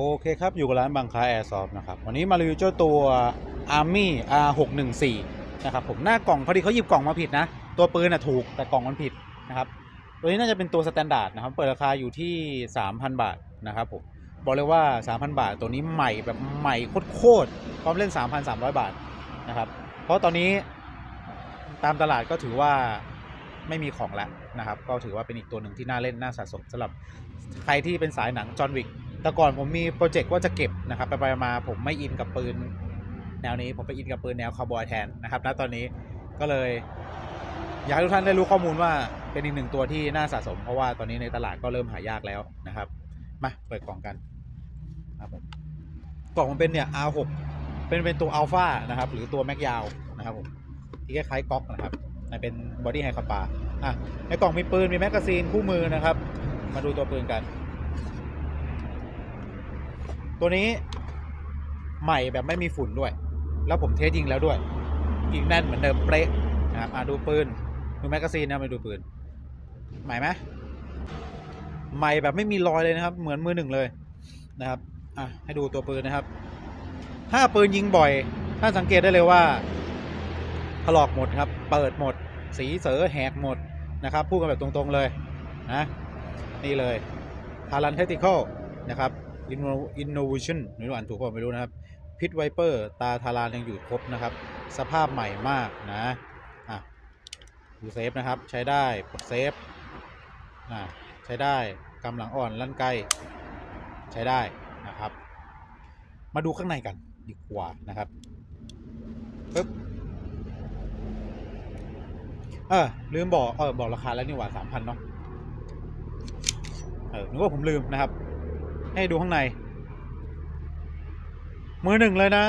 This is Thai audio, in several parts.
โอเคครับ อยู่กับร้านบางคาแอร์ซอฟนะครับ วันนี้มารีวิวเจ้าตัว Army R614 นะครับผมหน้ากล่องพอดีเขาหยิบกล่องมาผิดนะ ตัวปืนน่ะถูกแต่กล่องมันผิดนะครับตัวนี้น่าจะเป็นตัวสแตนดาร์ดนะครับ เปิดราคาอยู่ที่ 3,000 บาทนะครับผมบอกเลยว่า 3,000 บาทตัวนี้ใหม่แบบใหม่โคตรๆพร้อมเล่น 3,300 บาทนะครับเพราะตอนนี้ตามตลาดก็ถือว่าไม่มีของแล้วนะครับ ก็ถือว่าเป็นอีกตัวหนึ่งที่น่าเล่นน่าสะสมสำหรับใครที่เป็นสายหนังจอห์นวิก แต่ก่อนผมมีโปรเจกต์ว่าจะเก็บนะครับไปไปมาผมไม่อินกับปืนแนวนี้ผมไปอินกับปืนแนวคาวบอยแทนนะครับณตอนนี้ก็เลย อยากให้ทุกท่านได้รู้ข้อมูลว่าเป็นอีกหนึ่งตัวที่น่าสะสม เพราะว่าตอนนี้ในตลาดก็เริ่มหายากแล้วนะครับมาเปิดกล่องกันครับผมกล่องมันเป็นเนี่ย R6 เป็นเป็นตัวอัลฟานะครับ หรือตัวแม็กยาวนะครับผมที่คล้ายๆก๊อกนะครับมันเป็นบอดี้ไฮคาปาอะในกล่องมีปืนมีแมกกาซีนคู่มือนะครับ มาดูตัวปืนกัน ตัวนี้ใหม่แบบไม่มีฝุ่นด้วย แล้วผมเทสยิงแล้วด้วยยิงแน่นเหมือนเดิมเป๊ะนะครับอะดูปืน ดูแมกกาซีนนะมาดูปืน ใหม่ไหมใหม่แบบไม่มีรอยเลยนะครับ เหมือนมือหนึ่งเลยนะครับอะให้ดูตัวปืนนะครับ ถ้าปืนยิงบ่อยท่านสังเกตได้เลยว่าถลอกหมดครับ เปิดหมด สีเสือแหกหมดนะครับ พูดกันแบบตรงๆเลยนะนี่เลยทารันเทติคอลนะครับ Innovation ไม่รู้อ่านถูกเปล่าไม่รู้นะครับพิทไวเปอร์ตาทารานยังอยู่ครบนะครับ สภาพใหม่มากนะอะดูเซฟนะครับใช้ได้ปดเซฟอะใช้ได้กำลังอ่อนลั่นไกลใช้ได้นะครับ มาดูข้างในกันดีกว่านะครับปึ๊บเออลืมบอกเออบอกราคาแล้วนี่หว่าสามพันเนาะเออนึกว่าผมลืมนะครับ ให้ดูข้างใน มือหนึ่งเลยนะ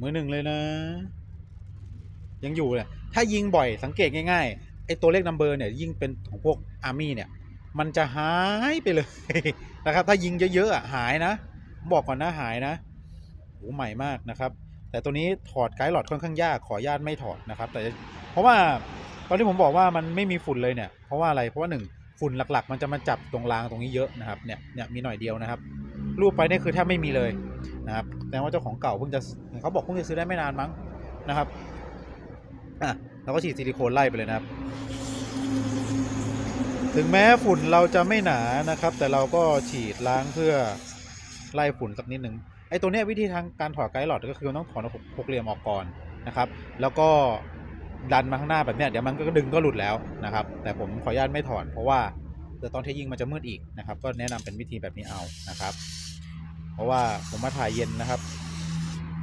มือหนึ่งเลยนะ ยังอยู่เลยถ้ายิงบ่อยสังเกตง่ายๆไอตัวเลขนัมเบอร์เนี่ยยิ่งเป็นของพวกอาร์มี่เนี่ย มันจะหายไปเลยนะครับ ถ้ายิงเยอะๆอะหายนะผมบอกก่อนนะหายนะโหใหม่มากนะครับ แต่ตัวนี้ถอดไกด์หลอดค่อนข้างยากขออนุญาตไม่ถอดนะครับ แต่เพราะว่าตอนที่ผมบอกว่ามันไม่มีฝุ่นเลยเนี่ย เพราะว่าอะไรเพราะว่าหนึ่ง ฝุ่นหลักๆ มันจะมาจับตรงรางตรงนี้เยอะนะครับเนี่ยเนี่ยมีหน่อยเดียวนะครับรูปไปนี่คือแทบไม่มีเลยนะครับแสดงว่าเจ้าของเก่าเพิ่งจะเขาบอกเพิ่งจะซื้อได้ไม่นานมั้งนะครับอะเราก็ฉีดซิลิโคนไล่ไปเลยนะครับ ถึงแม้ฝุ่นเราจะไม่หนานะครับ แต่เราก็ฉีดล้างเพื่อไล่ฝุ่นสักนิดหนึ่งไอ้ตัวเนี้ยวิธีทางการถอดไกด์หลอดก็คือต้องถอดหกเหลี่ยมออกก่อนนะครับ แล้วก็ ดันมาข้างหน้าแบบเนี้ยเดี๋ยวมันก็ดึงก็หลุดแล้วนะครับ แต่ผมขออนุญาตไม่ถอดเพราะว่าเดี๋ยวตอนที่ยิงมันจะมืดอีกนะครับ ก็แนะนำเป็นวิธีแบบนี้เอานะครับ เพราะว่าผมมาถ่ายเย็นนะครับ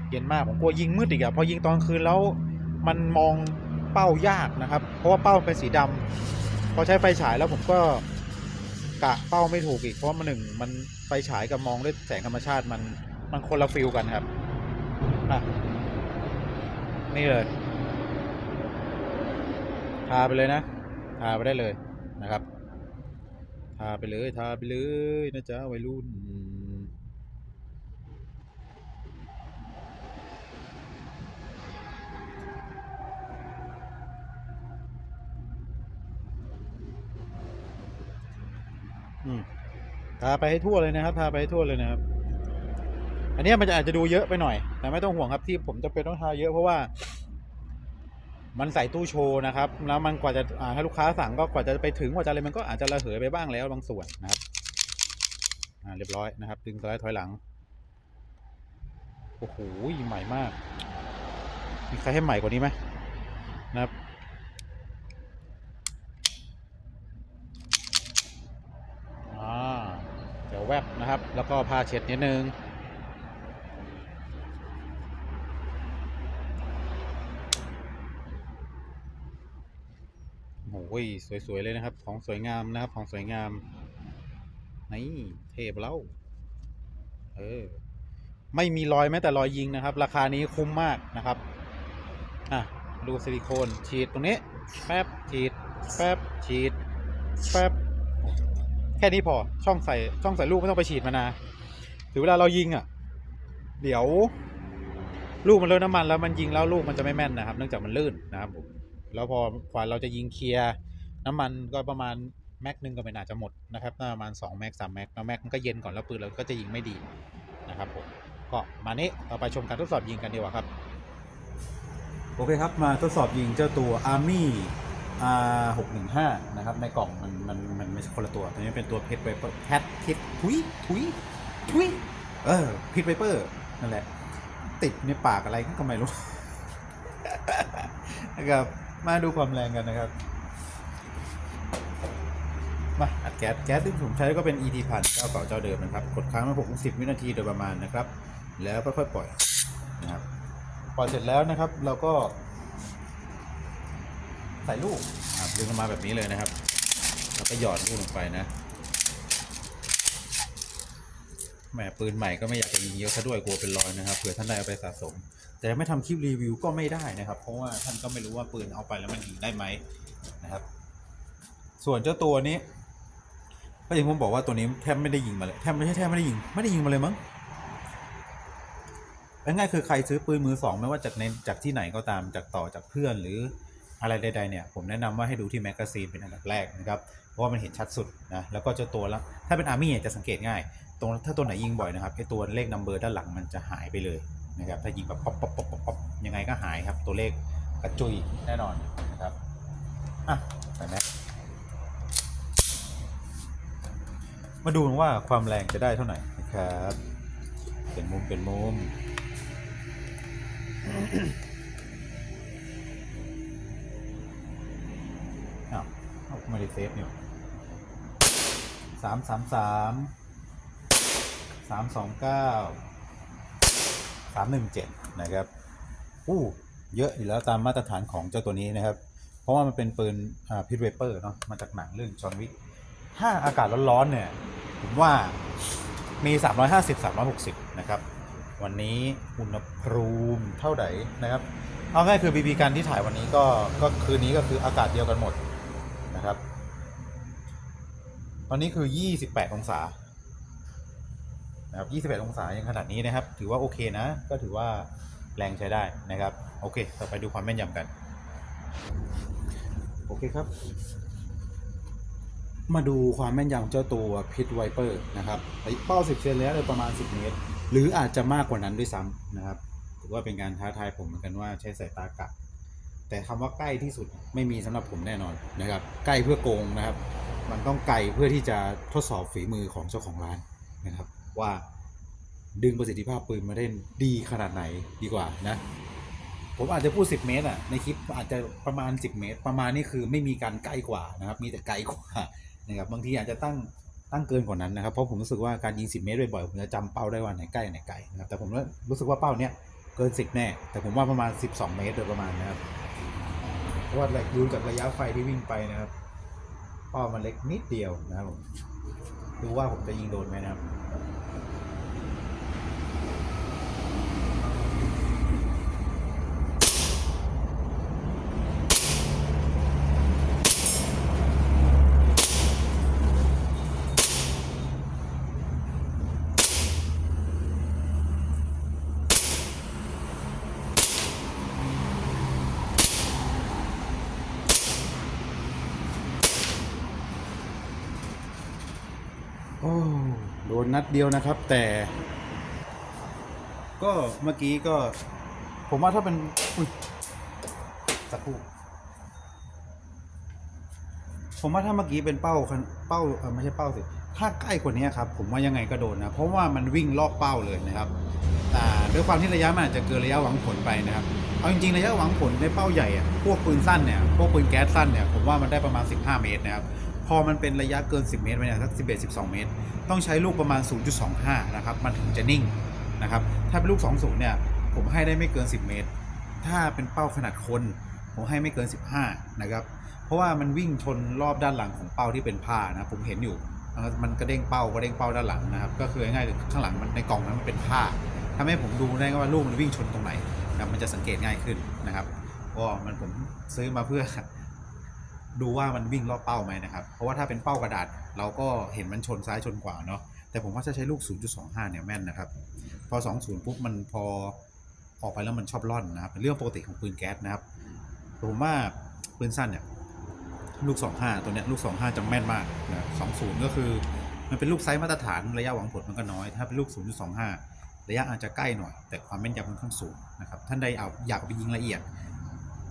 เย็นมากผมกลัวยิงมืดอีกอะพอยิงตอนคืนแล้วมันมองเป้ายากนะครับ เพราะว่าเป้าเป็นสีดำพอใช้ไฟฉายแล้วผมก็กะเป้าไม่ถูกอีกเพราะว่ามันหนึ่งมันไฟฉายกับมองด้วยแสงธรรมชาติมันมันคนละฟิลกันครับอะนี่เลย ทาไปเลยนะ ทาไปได้เลยนะครับ ทาไปเลย ทาไปเลยนะจ๊ะวัยรุ่นอืมทาไปให้ทั่วเลยนะครับ ทาไปให้ทั่วเลยนะครับ อันนี้มันจะอาจจะดูเยอะไปหน่อย แต่ไม่ต้องห่วงครับที่ผมจะเป็นต้องทาเยอะเพราะว่า มันใส่ตู้โชว์นะครับแล้วมันกว่าจะถ้าลูกค้าสั่งก็กว่าจะไปถึงกว่าจะอะไรมันก็อาจจะระเหยไปบ้างแล้วบางส่วนนะครับอ่าเรียบร้อยนะครับ ดึงสไลด์ถอยหลังโอ้โหใหม่มาก มีใครให้ใหม่กว่านี้ไหมนะครับอ่าเดี๋ยวแวบนะครับ แล้วก็ผ้าเช็ดนิดนึง โอ้ยสวย ๆ เลยนะครับ ของสวยงามนะครับ ของสวยงาม นี่เทพแล้ว เออ ไม่มีรอยแม้แต่รอยยิงนะครับ ราคานี้คุ้มมากนะครับ อะ ดูซิลิโคนฉีดตรงนี้ แป๊บฉีด แป๊บฉีด แป๊บ แค่นี้พอ ช่องใส่ ช่องใส่ลูกไม่ต้องไปฉีดมานาถึงเวลาเรายิงอะ เดี๋ยว ลูกมันเลอะน้ำมันแล้วมันยิงแล้วลูกมันจะไม่แม่นนะครับ เนื่องจากมันลื่นนะครับผม แล้วพอฝ่าเราจะยิงเคลียร์น้ำมันก็ประมาณแม็กหนึงก็ไม่น่าจะหมดนะครับน่าประมาณ2แม็ก3แม็กแล้วแม็กมันก็เย็นก่อนแล้วปืนเราก็จะยิงไม่ดีนะครับผมก็มานี้เราไปชมการทดสอบยิงกันดีกว่าครับ โอเคครับมาทดสอบยิงเจ้าตัว Army R 6 1 5นะครับในกล่องมันมันมันไม่ใช่คนละตัวตัวนี้เป็นตัวเพชรไวเปอร์แพทพิษทุยทุยทุยเออพิษไวเปอร์นั่นแหละ ติดในปากอะไรก็ไม่รู้นะครับ มาดูความแรงกันนะครับ มาอัดแก๊ส แก๊สที่ผมใช้ก็เป็น ET พันเจ้าเก่าเจ้าเดิมนะครับ กดค้างมา60วินาทีโดยประมาณนะครับ แล้วค่อยๆปล่อยนะครับ ปล่อยเสร็จแล้วนะครับ เราก็ ใส่ลูกอะดึงออกมาแบบนี้เลยนะครับ แล้วก็หยอดลูกลงไปนะแหมปืนใหม่ก็ไม่อยากจะยิงเยอะซะด้วยกลัวเป็นรอยนะครับเผื่อท่านได้เอาไปสะสม แต่ไม่ทำคลิปรีวิวก็ไม่ได้นะครับ เพราะว่าท่านก็ไม่รู้ว่าปืนเอาไปแล้วมันยิงได้ไหมนะครับ ส่วนเจ้าตัวนี้ก็อย่างผมบอกว่าตัวนี้แทบไม่ได้ยิงมาเลยแทบไม่ใช่แทบไม่ได้ยิงไม่ได้ยิงมาเลยมั้งง่ายคือใครซื้อปืนมือสองไม่ว่าจากในจากที่ไหนก็ตามจากต่อจากเพื่อนหรืออะไรใดๆเนี่ยผมแนะนำว่าให้ดูที่แมกกาซีนเป็นอันดับแรกนะครับเพราะว่ามันเห็นชัดสุดนะแล้วก็เจ้าตัวละถ้าเป็นอาร์มี่จะสังเกตง่าย ตรงถ้าตัวไหนยิงบ่อยนะครับไอตัวเลขนัมเบอร์ด้านหลังมันจะหายไปเลย นะครับถ้ายิงแบบป๊อปป๊อปป๊อปป๊อปยังไงก็หายครับตัวเลขกระจุยแน่นอนนะครับอะใส่แม็กมาดูว่าความแรงจะได้เท่าไหร่นะครับเป็นมุมเป็นมุมอ้าวเอ้าไม่ได้เซฟเนี่ยสามสามสามสามสองเก้า สามหนึ่งเจ็ดนะครับอู้เยอะอยู่แล้วตามมาตรฐานของเจ้าตัวนี้นะครับ เพราะว่ามันเป็นปืนพิทเวเปอร์เนาะมาจากหนังเรื่องจอห์นวิกถ้าอากาศร้อนๆเนี่ยผมว่ามี 350 360 นะครับ วันนี้อุณหภูมิเท่าไหร่นะครับ เอาง่ายคือบีบีกันที่ถ่ายวันนี้ก็ก็คืนนี้ก็คืออากาศเดียวกันหมดนะครับ ตอนนี้คือ 28 องศา นะครับ21 องศายังขนาดนี้นะครับ ถือว่าโอเคนะ ก็ถือว่าแรงใช้ได้นะครับ โอเค ต่อไปดูความแม่นยำกัน โอเคครับ มาดูความแม่นยำของเจ้าตัวพิทไวเปอร์นะครับไปเป้า 10เซนแล้วเลยประมาณ 10 เมตร หรืออาจจะมากกว่านั้นด้วยซ้ำนะครับ ถือว่าเป็นการท้าทายผมเหมือนกันว่าใช้สายตากะแต่คำว่าใกล้ที่สุดไม่มีสำหรับผมแน่นอนนะครับ ใกล้เพื่อโกงนะครับ มันต้องไกลเพื่อที่จะทดสอบฝีมือของเจ้าของร้านนะครับ ว่าดึงประสิทธิภาพปืนมาได้ดีขนาดไหนดีกว่านะ ผมอาจจะพูด 10 เมตรอะในคลิปอาจจะประมาณ 10 เมตร ประมาณนี้คือไม่มีการใกล้กว่านะครับ มีแต่ไกลกว่านะครับบางทีอาจจะตั้งตั้งเกินกว่านั้นนะครับเพราะผมรู้สึกว่าการยิง 10 เมตรบ่อยๆผมจะจำเป้าได้ว่าไหนใกล้ไหนไกลนะครับแต่ผมรู้สึกว่าเป้าเนี้ยเกิน 10 แน่ แต่ผมว่าประมาณ 12 เมตรโดยประมาณนะครับเพราะว่าดูจากระยะไฟที่วิ่งไปนะครับเป้ามันเล็กนิดเดียวนะครับผมดูว่าผมจะยิงโดนไหมนะครับ โอ้โดนนัดเดียวนะครับ แต่ ก็เมื่อกี้ก็ ผมว่าถ้าเป็นอุ๊ยสักครู่ผมว่าถ้าเมื่อกี้เป็นเป้าคันเป้าเออไม่ใช่เป้าสิถ้าใกล้กว่านี้ครับ ผมว่ายังไงก็โดนนะเพราะว่ามันวิ่งรอบเป้าเลยนะครับอ่ด้วยความที่ระยะมันอาจจะเกินระยะหวังผลไปนะครับเอาจริงๆระยะหวังผลในเป้าใหญ่อะพวกปืนสั้นเนี่ยพวกปืนแก๊สสั้นเนี่ยผมว่ามันได้ประมาณ 15 เมตรนะครับ พอมันเป็นระยะเกิน 10 เมตรไปเนี่ยสัก11 12 เมตร ต้องใช้ลูกประมาณ 0.25 นะครับ มันถึงจะนิ่งนะครับ ถ้าเป็นลูก 20 เนี่ย ผมให้ได้ไม่เกิน 10 เมตร ถ้าเป็นเป้าขนาดคน ผมให้ไม่เกิน 15 นะครับ เพราะว่ามันวิ่งชนรอบด้านหลังของเป้าที่เป็นผ้านะ ผมเห็นอยู่ มันกระเด้งเป้ากระเด้งเป้าด้านหลังนะครับ ก็คือง่ายๆข้างหลังมันในกล่องนั้นมันเป็นผ้าทำให้ผมดูได้ว่าลูกมันวิ่งชนตรงไหนนะมันจะสังเกตง่ายขึ้นนะครับก็มันผมซื้อมาเพื่อ ดูว่ามันวิ่งรอบเป้าไหมนะครับ เพราะว่าถ้าเป็นเป้ากระดาษ เราก็เห็นมันชนซ้ายชนขวาเนาะ แต่ผมว่าถ้าใช้ลูก 0.25 เนี่ยแม่นนะครับ พอ 20 ปุ๊บมันพอออกไปแล้วมันชอบล่อนนะครับเป็นเรื่องปกติของปืนแก๊สนะครับ ผมว่าปืนสั้นเนี่ยลูก 25 ตัวเนี้ยลูก 25 จะแม่นมากนะ20 ก็คือมันเป็นลูกไซส์มาตรฐานระยะหวังผลมันก็น้อย ถ้าเป็นลูก 0.25 ระยะอาจจะใกล้หน่อย แต่ความแม่นยำค่อนข้างสูงนะครับ ท่านใดเอาอยากไปยิงละเอียด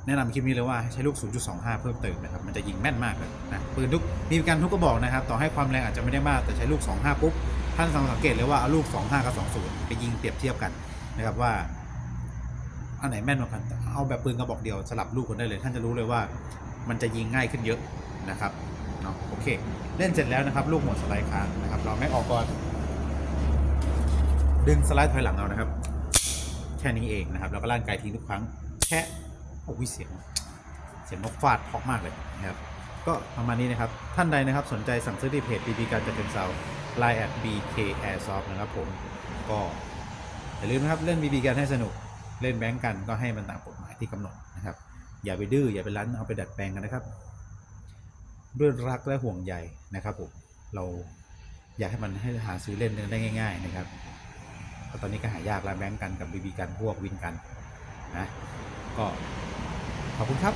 แนะนำคลิปนี้เลยว่าให้ใช้ลูก 0.25 เพิ่มเติมนะครับ มันจะยิงแม่นมากเลยนะปืนทุกมีการทุกกระบอกนะครับ ต่อให้ความแรงอาจจะไม่ได้มากแต่ใช้ลูก 25 ปุ๊บ ท่านสังเกตเลยว่าเอาลูก 25 กับ 20 ไปยิงเปรียบเทียบกันนะครับว่าอันไหนแม่นกว่ากัน เอาแบบปืนกระบอกเดียวสลับลูกกันได้เลย ท่านจะรู้เลยว่ามันจะยิงง่ายขึ้นเยอะนะครับเนาะโอเค เล่นเสร็จแล้วนะครับ ลูกหมดสไลด์ค้างนะครับ เราไม่ออกก่อนดึงสไลด์ถอยหลังเอานะครับ แค่นี้เองนะครับแล้วก็ลั่นไกลทิ้งทุกครั้งแค่ โอ้ยเสียง เสียงนกฟาดเพราะมากเลยนะครับ ก็ประมาณนี้นะครับ ท่านใดนะครับสนใจสั่งซื้อที่เพจ BB การจัดเป็นเซาไลน์ at BK Airsoft นะครับผม ก็อย่าลืมนะครับเล่น BB กันให้สนุก เล่นแบงก์กันก็ให้มันตามกฎหมายที่กำหนดนะครับ อย่าไปดื้ออย่าไปรั้นเอาไปดัดแปลงกันนะครับ ด้วยรักและห่วงใยนะครับผม เราอยากให้มันให้หาซื้อเล่นได้ง่าย ๆ นะครับเพราะตอนนี้ก็หายากแล้วแบงก์กันกับ BB กันพวกวินกันนะก็ ขอบคุณครับ